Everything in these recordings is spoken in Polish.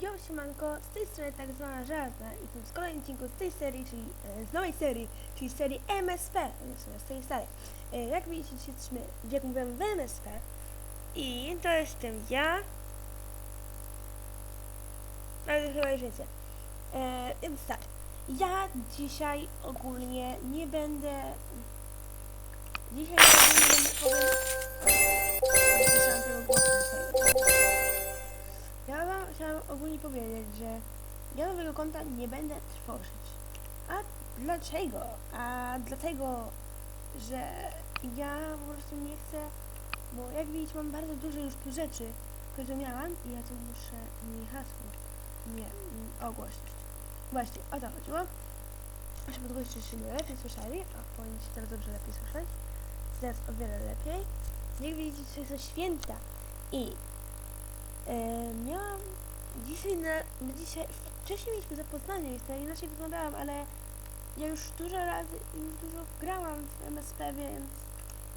Yo, siemanko, z tej strony tak zwana żarta i to w kolejnym odcinku z tej serii, czyli e, z nowej serii, czyli serii MSP, nie sumie z tej starej. E, jak widzicie, dzisiaj jesteśmy, jak mówiłem, w MSP i to jestem ja, ale chyba już wiecie. E, więc tak, ja dzisiaj ogólnie nie będę, dzisiaj ogólnie będę chciałam ogólnie powiedzieć, że ja nowego konta nie będę tworzyć. A dlaczego? A dlatego, że ja po prostu nie chcę, bo jak widzicie mam bardzo dużo już tu rzeczy, które miałam i ja tu muszę mi hasło nie mm, ogłosić. Właśnie, o to chodziło. Muszę podgłośnić, żeby lepiej słyszeli, a powinniście teraz dobrze lepiej słyszeć. Teraz o wiele lepiej. Jak widzicie, to są święta i miałam dzisiaj na, na dzisiaj, wcześniej mieliśmy zapoznanie, jest ja inaczej wyglądałam, ale ja już dużo razy, już dużo grałam w MSP, więc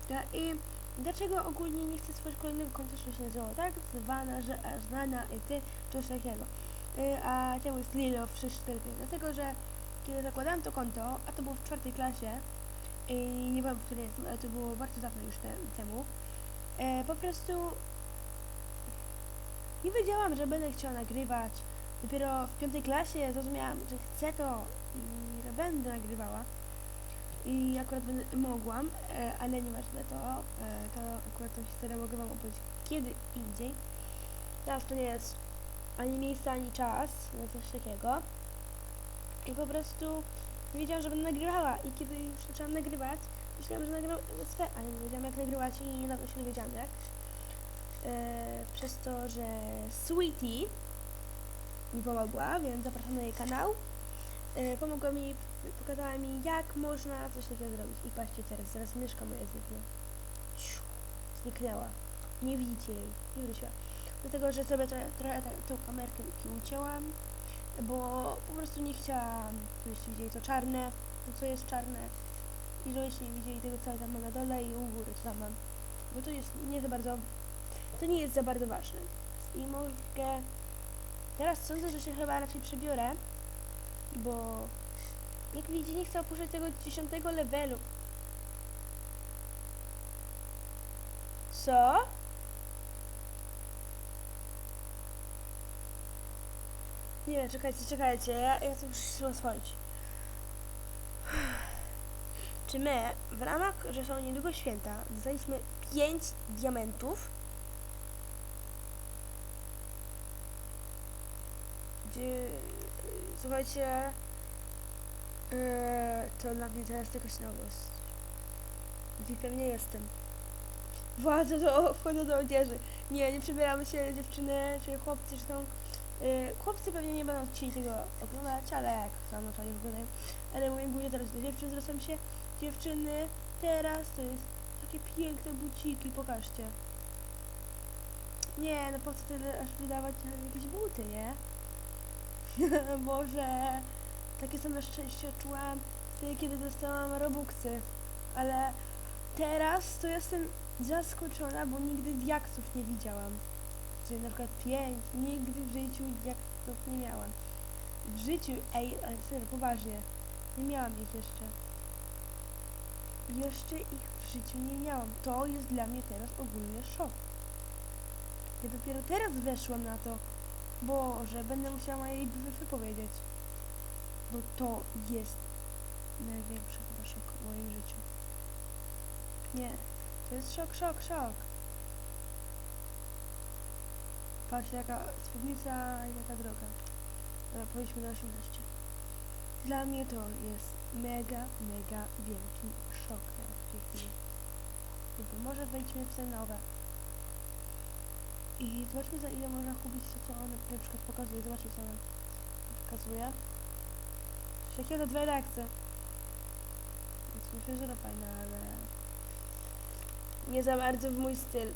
ja, i dlaczego ogólnie nie chcę stworzyć kolejnego konta, że się nazywało tak, zwana, że aż znana i ty, coś takiego. E, a czemu jest Lilo w 645? Dlatego, że kiedy zakładałem to konto, a to było w czwartej klasie, i nie wiem, w której jestem, ale to było bardzo dawno już te, temu, e, po prostu nie wiedziałam, że będę chciała nagrywać. Dopiero w piątej klasie zrozumiałam, że chcę to i że będę nagrywała. I akurat będę mogłam, e, ale nieważne to, e, to akurat tą historię mogę wam opowiedzieć kiedy indziej. Teraz to nie jest ani miejsce, ani czas na coś takiego. I po prostu nie wiedziałam, że będę nagrywała i kiedy już zaczęłam nagrywać, myślałam, że nagram SP, ale nie wiedziałam jak nagrywać i niedawno się dowiedziałam jak e, przez to, że Sweetie mi pomogła, więc zapraszam na jej kanał. E, pomogła mi, pokazała mi jak można coś takiego zrobić. I patrzcie teraz, zaraz myszka moja zniknie. Ciu, Zniknęła. Nie widzicie jej, nie wróciła. Dlatego, że sobie trochę, trochę tą kamerkę ucięłam, bo po prostu nie chciałam, żebyście widzieli to czarne, to co jest czarne i żebyście nie widzieli tego co tam mam na dole i u góry co tam mam. Bo to jest nie za bardzo to nie jest za bardzo ważne. I mogę... Teraz sądzę, że się chyba raczej przebiorę, bo jak widzicie nie chcę opuszczać tego 10 levelu. Co? Nie czekajcie, czekajcie, ja, ja to muszę się oswoić. Czy my, w ramach, że są niedługo święta, dostaliśmy 5 diamentów, gdzie, słuchajcie, e, to dla mnie teraz jakaś nowość. VIP-em nie jestem. Władzę do, wchodzę do odzieży. Nie, nie przebieramy się dziewczyny, czy chłopcy, czy tam... E, chłopcy pewnie nie będą chcieli tego oglądać, ale jak samo to nie wyglądają. Ale mówię głównie teraz do dziewczyn, zwracam się. Dziewczyny, teraz to jest takie piękne buciki, pokażcie. Nie, no po co tyle aż wydawać na jakieś buty, nie? Boże, takie same szczęście czułam wtedy, kiedy dostałam robuxy, ale teraz to jestem zaskoczona, bo nigdy diaksów nie widziałam. Czyli na przykład pięć, nigdy w życiu diaksów nie miałam. W życiu, ej, serio, poważnie, nie miałam ich jeszcze. Jeszcze ich w życiu nie miałam. To jest dla mnie teraz ogólny szok. Ja dopiero teraz weszłam na to, Boże, będę musiała jej wypowiedzieć. Bo to jest największy chyba szok w moim życiu. Nie, to jest szok, szok, szok. Patrzcie, jaka spódnica i jaka droga. Dobra, powinniśmy na 18. Dla mnie to jest mega, mega wielki szok teraz w tej chwili. Dobra, może wejdźmy w te nowe. I zobaczmy za ile można kupić to, co on na przykład pokazuje. Zobaczcie, co on pokazuje. Jakie dwie reakcje. Więc myślę, że to fajne, ale nie za bardzo w mój styl.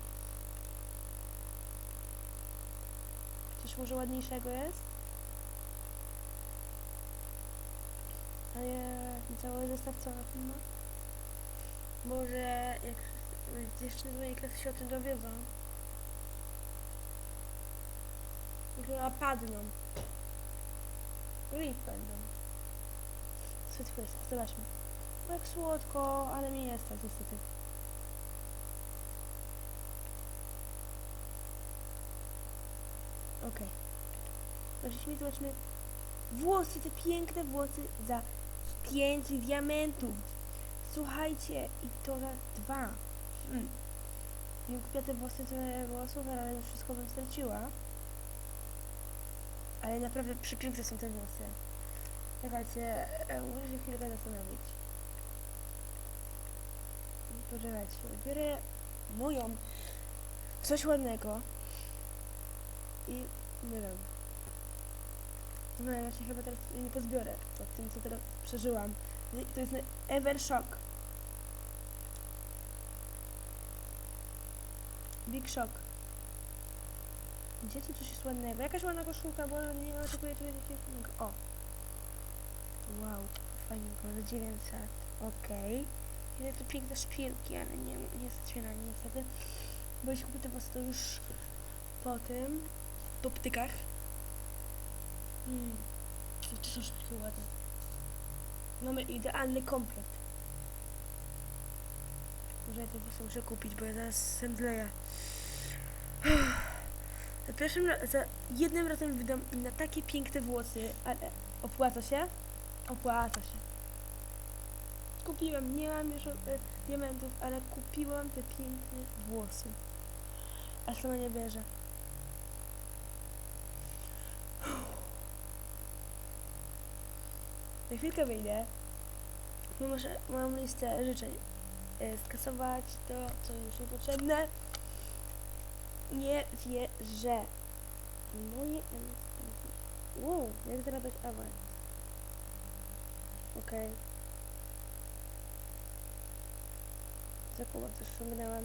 Coś może ładniejszego jest? Ale cały zestaw co na tym ma? Może jak dziewczyny z mojej klasy się o tym dowiedzą, Chyba padną. Rip będą. Sweet Face, zobaczmy. No Jak słodko, ale mnie nie stać niestety. Okej. Zobaczmy, zobaczmy. Włosy, te piękne włosy za 5 diamentów. Słuchajcie, i to za dwa. Hmm. Nie kupię te włosy, tyle włosów, ale już wszystko bym straciła. Ale naprawdę przepiękne są te włosy. Czekajcie, e, muszę się chwilkę zastanowić. Poczekajcie, biorę moją coś ładnego i nie wiem. No ja się chyba teraz nie pozbiorę po tym, co teraz przeżyłam. To jest Ever Shock. Big Shock. Gdzie coś jest ładnego? Jakaś ładna koszulka, bo nie oczekuję czegoś takiego. O! Wow, fajnie wygląda. 900. Okej. Ile to piękne szpilki, ale nie, nie stać na nie niestety. Bo jeśli kupię te włosy, to już po tym, po ptykach. Hmm. To są szpilki ładne. Mamy idealny komplet. Może ja te włosy muszę kupić, bo ja zaraz zemdleję. Pierwszym za jednym razem wydam na takie piękne włosy, ale opłaca się? Opłaca się. Kupiłam, nie mam już e, diamentów, ale kupiłam te piękne włosy. A sama nie bierze. Za chwilkę wyjdę. Bo Muszę, mam listę życzeń. E, Skasować to, co już niepotrzebne. Nie wierzę. Moje MSP. Wow, jak zarabiać awans? Okej. Zakupam coś ściągnęłam.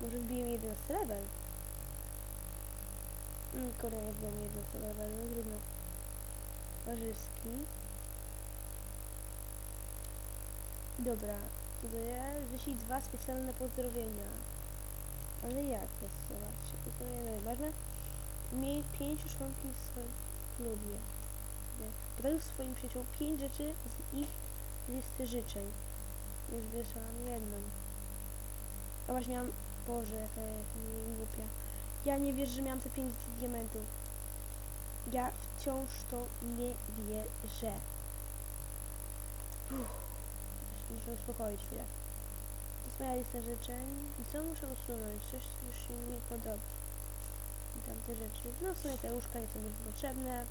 Może wbiję mi 11 level? Mm, wbiję mi 11 level, no trudno. Warzyski. Dobra, dodaję, wyślij dwa specjalne pozdrowienia. Ale jak to zobaczcie? Pozdrowienia ważne. Miej pięciu członków w swoim klubie. Podaj swoim przyjaciołom pięć rzeczy z ich listy życzeń. Już wyszłam jedną. A właśnie miałam... Boże, jaka jestem głupia. Ja nie wierzę, że miałam te pięć diamentów. Ja wciąż to nie wierzę. Uff. Muszę uspokoić chwilę. To jest moja lista życzeń. I co muszę usunąć? Coś już się nie podoba. I tam te rzeczy. No w sumie te łóżka nie są już potrzebne.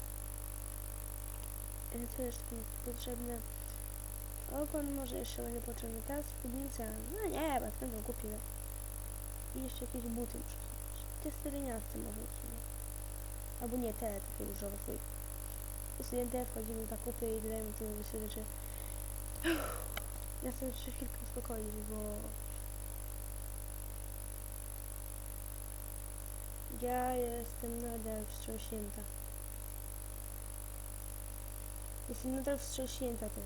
E, Co jeszcze tu jest potrzebne? Ogon może jeszcze będzie potrzebny. Ta spódnica. No nie, bo będą kupię. I jeszcze jakieś buty muszę kupić. Te stereniasty może usunąć. Albo nie, te takie różowe, fuj. Usunięte, wchodzimy w zakupy i dodajemy wyższe rzeczy. Ja chcę jeszcze chwilkę uspokoić, bo... Ja jestem nadal wstrząśnięta. Jestem nadal wstrząśnięta tym.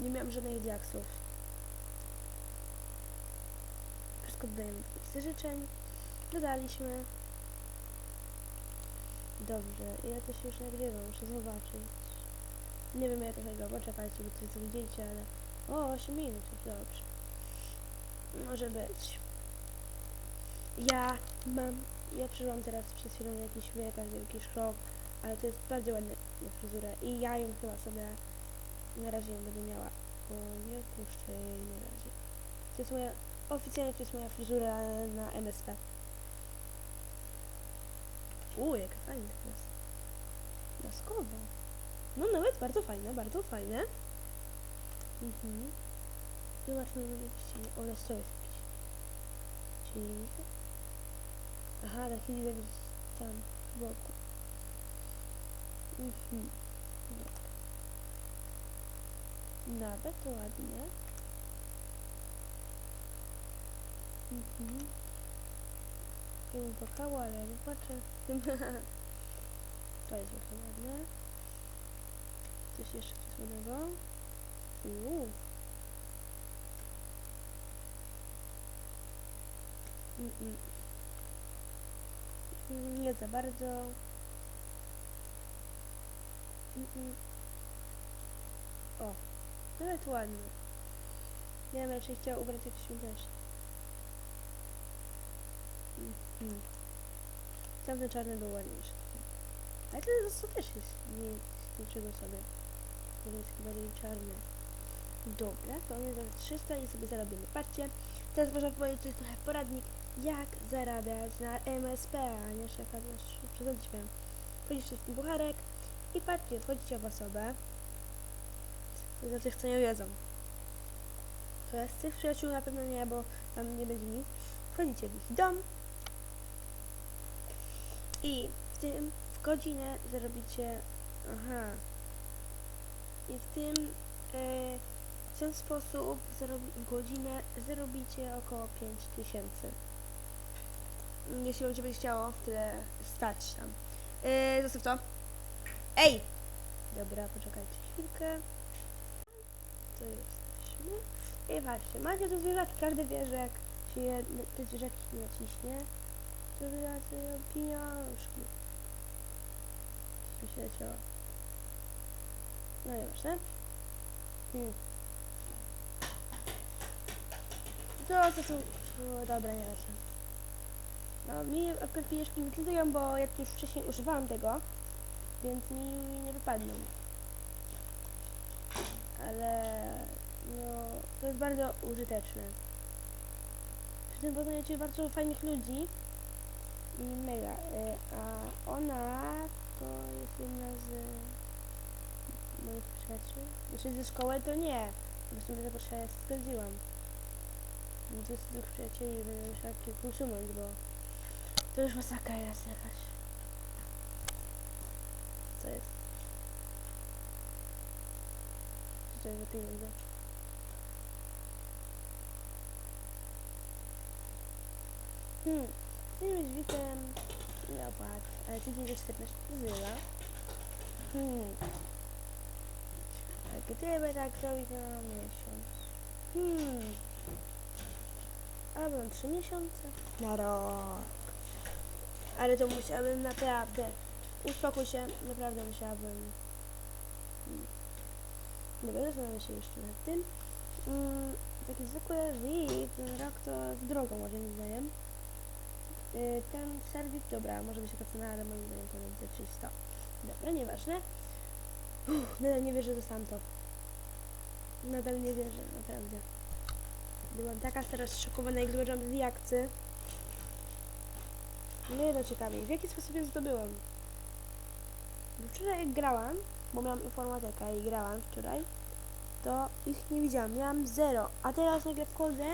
Nie miałam żadnych diaksów. Wszystko dodajemy do listy życzeń. Dodaliśmy. Dobrze, ja to się już nagrywa, muszę zobaczyć. Nie wiem jak to tego, poczekajcie, bo coś widzicie, ale... O, 8 minut, dobrze. Może być. Ja mam... Ja przeżyłam teraz przez chwilę jakiś mega wielki szok, ale to jest bardzo ładna fryzura i ja ją chyba sobie na razie ją będę miała, bo nie puszczę jej na razie. To jest moja... Oficjalnie to jest moja fryzura na MSP. Uuu, jaka fajna to jest. Laskowa. No nawet bardzo fajne, bardzo fajne. Mhm. Zobaczmy może jakiś cień. O, na stole jest jakiś cień. Aha, taki widać gdzieś tam z boku. Mhm. Nawet ładnie. Mhm. Ja bym płakała, ale nie płaczę. to jest bardzo ładne. Coś jeszcze przysłonego? Uuu. Mm, mm. Mm, Nie za bardzo. Mm, mm. O, nawet ładnie. Ja bym raczej chciała ubrać jakiś świąteczny. Mm, mm. Tamten czarny był ładniejszy. Ale ten też jest nic, niczego sobie. To jest chyba czarny. Dobra, to mamy za 300 i sobie zarobimy. Patrzcie, teraz można powiedzieć, to jest trochę poradnik, jak zarabiać na MSP, a nie szefa, przesadzić miałem. Wchodzicie w bucharek i patrzcie, wchodzicie w osobę. To dla tych, co nie wiedzą. To jest tych przyjaciół na pewno nie, bo tam nie będzie nic. Wchodzicie w ich dom i w tym w godzinę zarobicie. Aha. I w tym e, w ten sposób zarobi, godzinę zarobicie około 5000. Jeśli będzie będzie chciało tyle stać tam. E, zostaw to. Ej! Dobra, poczekajcie chwilkę. To jesteśmy. I patrzcie, macie tu zwierzaki. Każdy wie, że jak się je, te zwierzaki naciśnie, to wydacie pieniążki. Coś mi się leciało. No. Hmm. To, to są... O, dobra, nieważne. No, mi nie wyglądają, bo jak już wcześniej używałam tego, więc mi nie wypadną. Ale... No, to jest bardzo użyteczne. Przy tym poznajecie bardzo fajnych ludzi i mega. Y, A ona to jest jedna z moich przyjaciół. Znaczy ze szkoły to nie. Prostu mnie zaproszenia spędziłam. To jest dwóch przyjacieli, będę musiała kilku usunąć, bo to już masakra jest jakaś. Co jest? Co to jest za pieniądze? Hmm. Tym dźwigiem nie opłat, ale tydzień za 14 zyla. Hmm. A gdyby tak zrobić na miesiąc? Hmm. Albo 3 miesiące? Na rok. Ale to musiałabym naprawdę. Uspokój się, naprawdę musiałabym. Hmm. Dobra, zastanawiam się jeszcze nad tym. Mm, takie zwykłe VIP, ten rok to z drogą moim zdaniem. Y, ten serwis, dobra, może być cena, ale moim zdaniem to będzie 300. Dobra, nieważne. Uff, nadal nie wierzę, że dostałam to. Nadal nie wierzę, naprawdę. Byłam taka teraz zszokowana, jak złożyłam z jakcy. Mnie to ciekawi, w jaki sposób je zdobyłam. Wczoraj jak grałam, bo miałam informatykę i grałam wczoraj, to ich nie widziałam, miałam zero, a teraz nagle wchodzę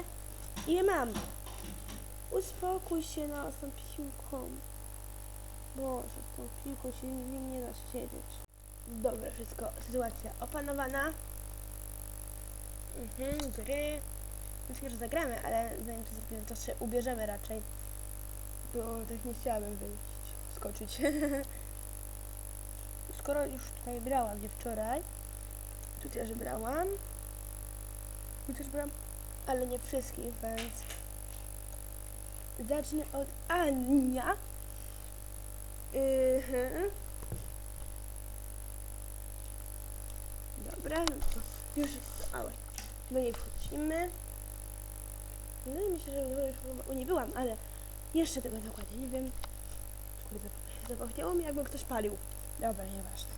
i je mam. Uspokój się na z tą piłką. Boże, z tą piłką się nie, nie da siedzieć. Dobra, wszystko, sytuacja opanowana. Mhm, gry. Myślę, że zagramy, ale zanim to zrobimy, to się ubierzemy raczej. Bo tak nie chciałabym wyjść, skoczyć. Skoro już tutaj brałam, gdzie wczoraj, tu też brałam. Tu też brałam, ale nie wszystkich, więc Zacznę od Ania. Yy. Dobra, no to już jest ale do niej wchodzimy. Wydaje mi się, że już chyba u niej byłam, ale jeszcze tego dokładnie nie wiem. Kurde, zapachniało mi jakby ktoś palił. Dobra, nieważne.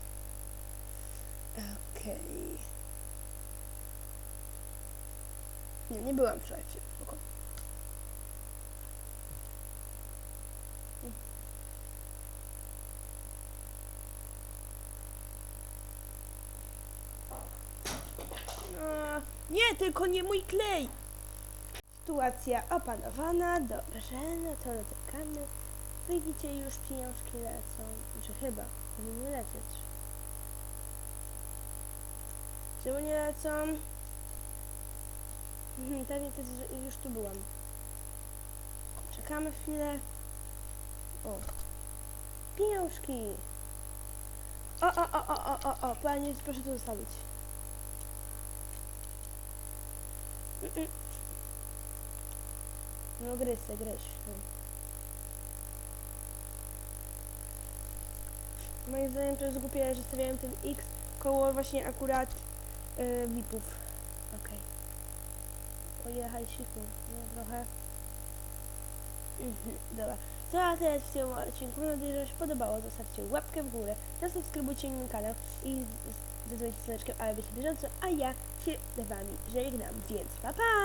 Okej. Nie, nie byłam wczoraj, spoko. A, Nie, tylko nie mój klej! Sytuacja opanowana, dobrze, no to dotykamy. Widzicie, już pieniążki lecą. Znaczy chyba, powinny lecieć. Czemu nie lecą? Mhm, Pewnie już tu byłam. Czekamy chwilę. O. Pieniążki! O, o, o, o, o, o, o, panie, proszę to zostawić. No gryź se, gryź. No. Moim zdaniem to jest głupie, że stawiałem ten X koło właśnie akurat yy, VIP-ów. Okej. Pojechać siku, no trochę. Mhm, dobra. To a teraz w tym odcinku, mam nadzieję, że się podobało. Zostawcie łapkę w górę, zasubskrybujcie mój kanał i zadzwońcie z dzwoneczkiem, aby być bieżąco, a ja się z wami żegnam, więc pa pa!